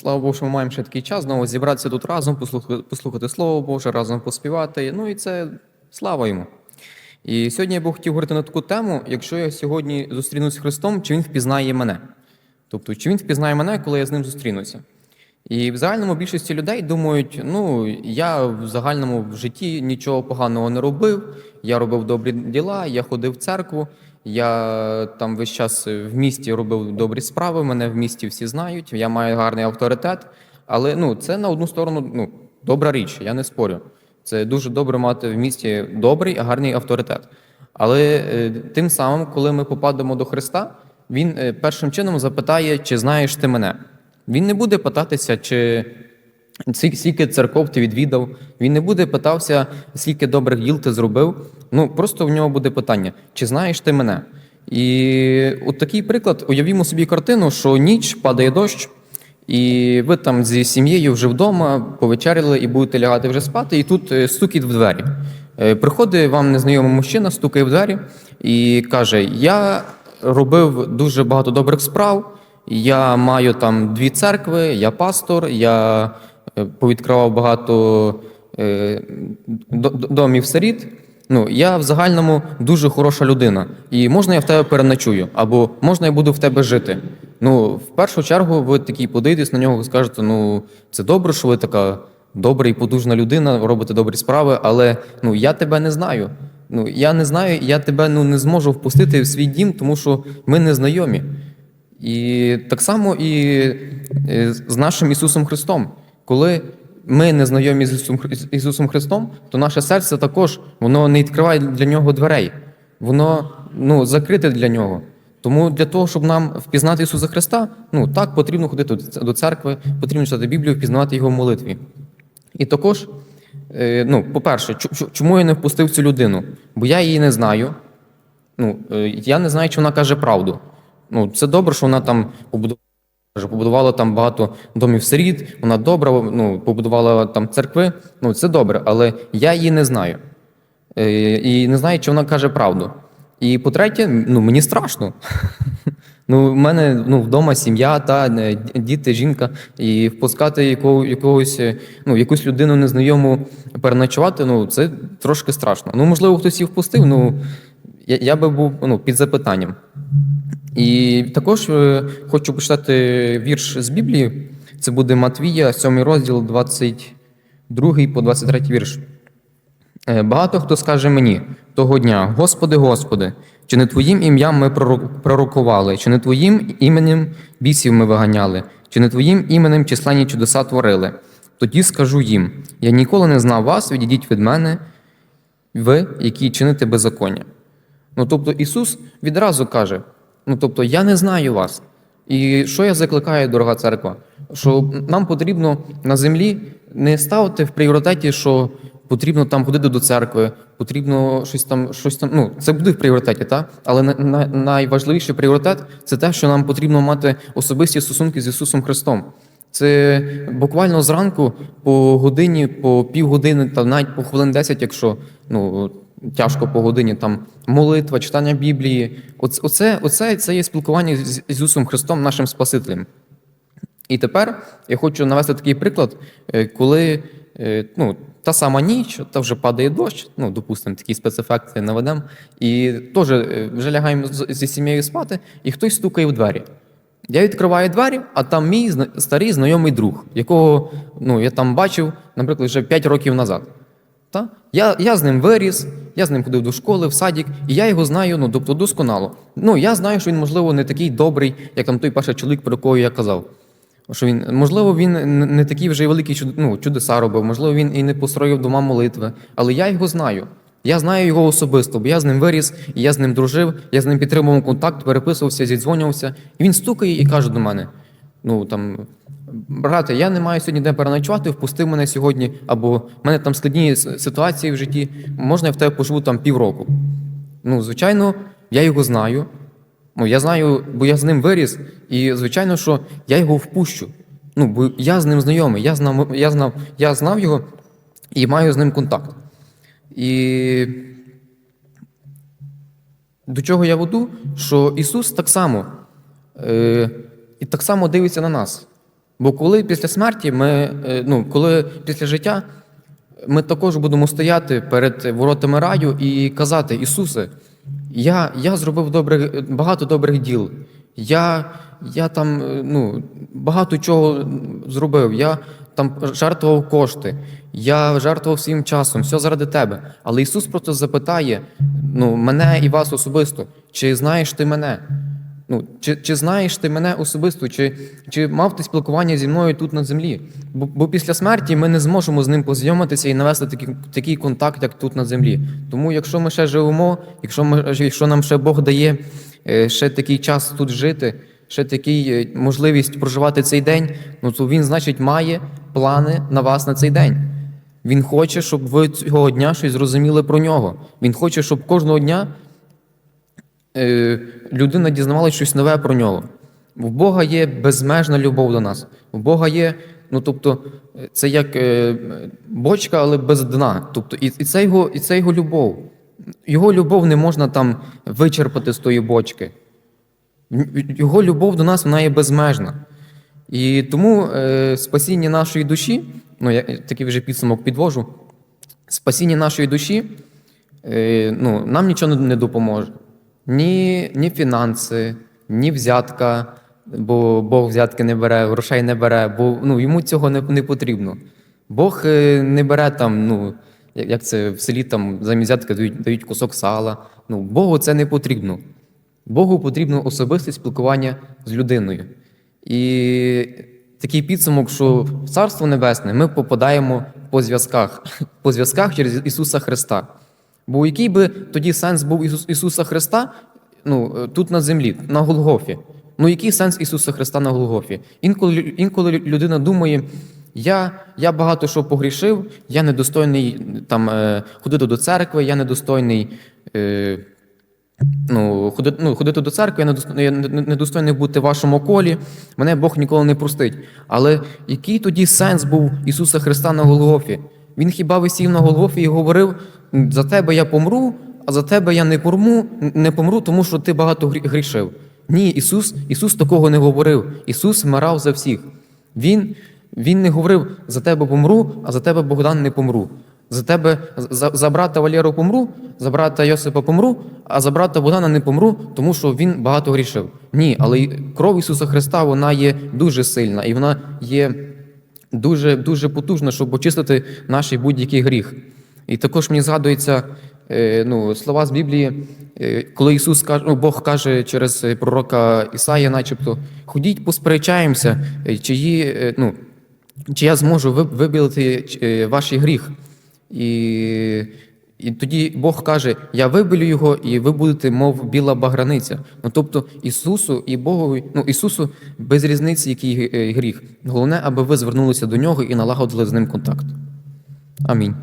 Слава Богу, що ми маємо ще такий час знову зібратися тут разом, послухати, послухати Слово Боже, разом поспівати. Ну і це слава йому. І сьогодні я би хотів говорити на таку тему, якщо я сьогодні зустрінусь з Христом, чи Він впізнає мене. Тобто, чи Він впізнає мене, коли я з ним зустрінуся. І в загальному більшості людей думають, ну, я в загальному в житті нічого поганого не робив, я робив добрі діла, я ходив в церкву, я там весь час в місті робив добрі справи, мене в місті всі знають, я маю гарний авторитет. Але ну, це на одну сторону ну, добра річ, я не спорю. Це дуже добре мати в місті добрий, гарний авторитет. Але е, тим самим, коли ми попадемо до Христа, Він е, першим чином запитає, чи знаєш ти мене. Він не буде питатися, чи скільки церков ти відвідав. Він не буде питався, скільки добрих діл ти зробив. Ну просто в нього буде питання: чи знаєш ти мене? І от такий приклад, уявімо собі картину, що ніч падає дощ, і ви там зі сім'єю вже вдома повечеряли і будете лягати вже спати, і тут е, стукіт в двері. Е, Приходить вам незнайомий мужчина, стукає в двері і каже: Я робив дуже багато добрих справ. Я маю там дві церкви, я пастор, я повідкривав багато е, до- до- домів сиріт. Ну, я в загальному дуже хороша людина. І можна я в тебе переночую, або можна я буду в тебе жити. Ну, в першу чергу, ви такий подивитесь на нього і скажете: ну, це добре, що ви така добра і потужна людина, робите добрі справи, але ну, я тебе не знаю. Ну, я не знаю, я тебе ну, не зможу впустити в свій дім, тому що ми не знайомі. І так само і е, з нашим Ісусом Христом. Коли ми не знайомі з Ісусом, Христом, то наше серце також воно не відкриває для нього дверей, воно ну, закрите для нього. Тому для того, щоб нам впізнати Ісуса Христа, ну так потрібно ходити до- церкви, потрібно читати Біблію, впізнавати Його в молитві. І також, е, ну, по-перше, чому я не впустив цю людину? Бо я її не знаю. Ну, е, я не знаю, чи вона каже правду. Ну, це добре, що вона там побудувала, каже, побудувала там багато домів сиріт, вона добра, ну, побудувала там церкви. Ну, це добре, але я її не знаю. Е, І не знаю, чи вона каже правду. І по-третє, ну, мені страшно. Ну, в мене ну, вдома сім'я, та е, діти, жінка, і впускати якого, якогось, е, ну, якусь людину незнайому переночувати, ну, це трошки страшно. Ну, можливо, хтось і впустив, ну я, я би був ну, під запитанням. І також е, хочу почитати вірш з Біблії. Це буде Матвія, 7 розділ, 22 по 23 вірш. Е, Багато хто скаже мені того дня: Господи, Господи, чи не Твоїм ім'ям ми пророкували, чи не Твоїм іменем бісів ми виганяли, чи не Твоїм іменем численні чудеса творили? Тоді скажу їм: Я ніколи не знав вас, відійдіть від мене, ви, які чините беззаконня. Ну тобто Ісус відразу каже: ну тобто, я не знаю вас. І що я закликаю, дорога церква? Що нам потрібно на землі не ставити в пріоритеті, що потрібно там ходити до церкви, потрібно щось там, щось там. Ну, це буде в пріоритеті, так? Але на, на, найважливіший пріоритет це те, що нам потрібно мати особисті стосунки з Ісусом Христом. Це буквально зранку по годині, по півгодини, та навіть по хвилин 10, якщо ну, тяжко по годині, там молитва, читання Біблії. Оце, оце, це є спілкування з Ісусом Христом, нашим Спасителем. І тепер я хочу навести такий приклад, е, коли е, ну, та сама ніч, та вже падає дощ, ну, допустимо, такі спецефекти наведемо, і теж е, вже лягаємо зі сім'єю спати, і хтось стукає в двері. Я відкриваю двері, а там мій старий знайомий друг, якого ну, я там бачив, наприклад, вже 5 років назад. Та? Я, я з ним виріс, я з ним ходив до школи, в садик, і я його знаю ну, тобто досконало. Ну, я знаю, що він, можливо, не такий добрий, як там той перший чоловік, про якого я казав. Що він, можливо, він не- такий вже великий ну, чудеса робив, можливо, він і не построїв дома молитви, але я його знаю. Я знаю його особисто, бо я з ним виріс, і я з ним дружив, я з ним підтримував контакт, переписувався, зідзвонювався. І він стукає і каже до мене: ну там, брате, я не маю сьогодні де переночувати, впусти мене сьогодні, або в мене там складні ситуації в житті, можна я в тебе поживу там півроку. Ну, звичайно, я його знаю. Ну, я знаю, бо я з ним виріс, і звичайно, що я його впущу. Ну, бо я з ним знайомий, я знав, я знав, я знав його і маю з ним контакт. І до чого я веду? Що Ісус так само, е, і так само дивиться на нас. Бо коли після смерті ми, е, ну, коли після життя ми також будемо стояти перед воротами раю і казати: Ісусе, я, я зробив добре, багато добрих діл. Я, я там е, ну, багато чого зробив. Я там жертвував кошти, я жертвував своїм часом, все заради тебе. Але Ісус просто запитає ну, мене і вас особисто, чи знаєш ти мене? Ну, чи, чи знаєш ти мене особисто, чи, чи мав ти спілкування зі мною тут на землі? Бо, бо після смерті ми не зможемо з ним познайомитися і навести такий, такий контакт, як тут на землі. Тому, якщо ми ще живемо, якщо, ми, якщо нам ще Бог дає е, ще такий час тут жити, ще такий е, можливість проживати цей день, ну то він, значить, має плани на вас на цей день. Він хоче, щоб ви цього дня щось зрозуміли про нього. Він хоче, щоб кожного дня людина дізнавалася щось нове про нього. В Бога є безмежна любов до нас. В Бога є, ну тобто, е, це як е, бочка, але без дна. Тобто, і, і, це його, і це його любов. Його любов не можна там вичерпати з тої бочки. Його любов до нас вона є безмежна. І тому е, спасіння нашої душі, ну я такий вже підсумок підвожу, спасіння нашої душі е, ну, нам нічого не допоможе. Ні, ні фінанси, ні взятка, бо Бог взятки не бере, грошей не бере, бо ну, йому цього не, не потрібно. Бог е, не бере там, ну, як це в селі там замість взятки дають, дають кусок сала. Ну, Богу це не потрібно. Богу потрібно особисте спілкування з людиною. І такий підсумок, що в Царство Небесне ми попадаємо по зв'язках, по зв'язках через Ісуса Христа. Бо який би тоді сенс був Ісус, Ісуса Христа ну, е, тут на землі, на Голгофі? Ну, який сенс Ісуса Христа на Голгофі? Інколи, інколи людина думає, я, я багато що погрішив, я недостойний там, е, ходити до церкви, я недостойний. Е, ну, ходити, ну, ходити до церкви, я недост- я не- недостойний бути в вашому колі, мене Бог ніколи не простить. Але який тоді сенс був Ісуса Христа на Голгофі? Він хіба висів на Голгофі і говорив: за тебе я помру, а за тебе я не помру, не помру, тому що ти багато грі- грішив. Ні, Ісус, Ісус такого не говорив. Ісус вмирав за всіх. Він, він не говорив за тебе помру, а за тебе Богдан не помру. За тебе за, за брата Валєру помру, за брата Йосипа помру, а за брата Богдана не помру, тому що він багато грішив. Ні, але кров Ісуса Христа вона є дуже сильна і вона є дуже, дуже потужна, щоб очистити наш будь-який гріх. І також мені згадується е, ну, слова з Біблії, е, коли Ісус каже, ну, Бог каже через е, пророка Ісаїя, начебто, ходіть, посперечаємося, чиї, ну, чи я зможу вибілити ваш гріх. І, і тоді Бог каже: Я вибелю його, і ви будете, мов біла баграниця. Ну тобто Ісусу і Богові, ну Ісусу без різниці, який е, гріх. Головне, аби ви звернулися до нього і налагодили з ним контакт. Амінь.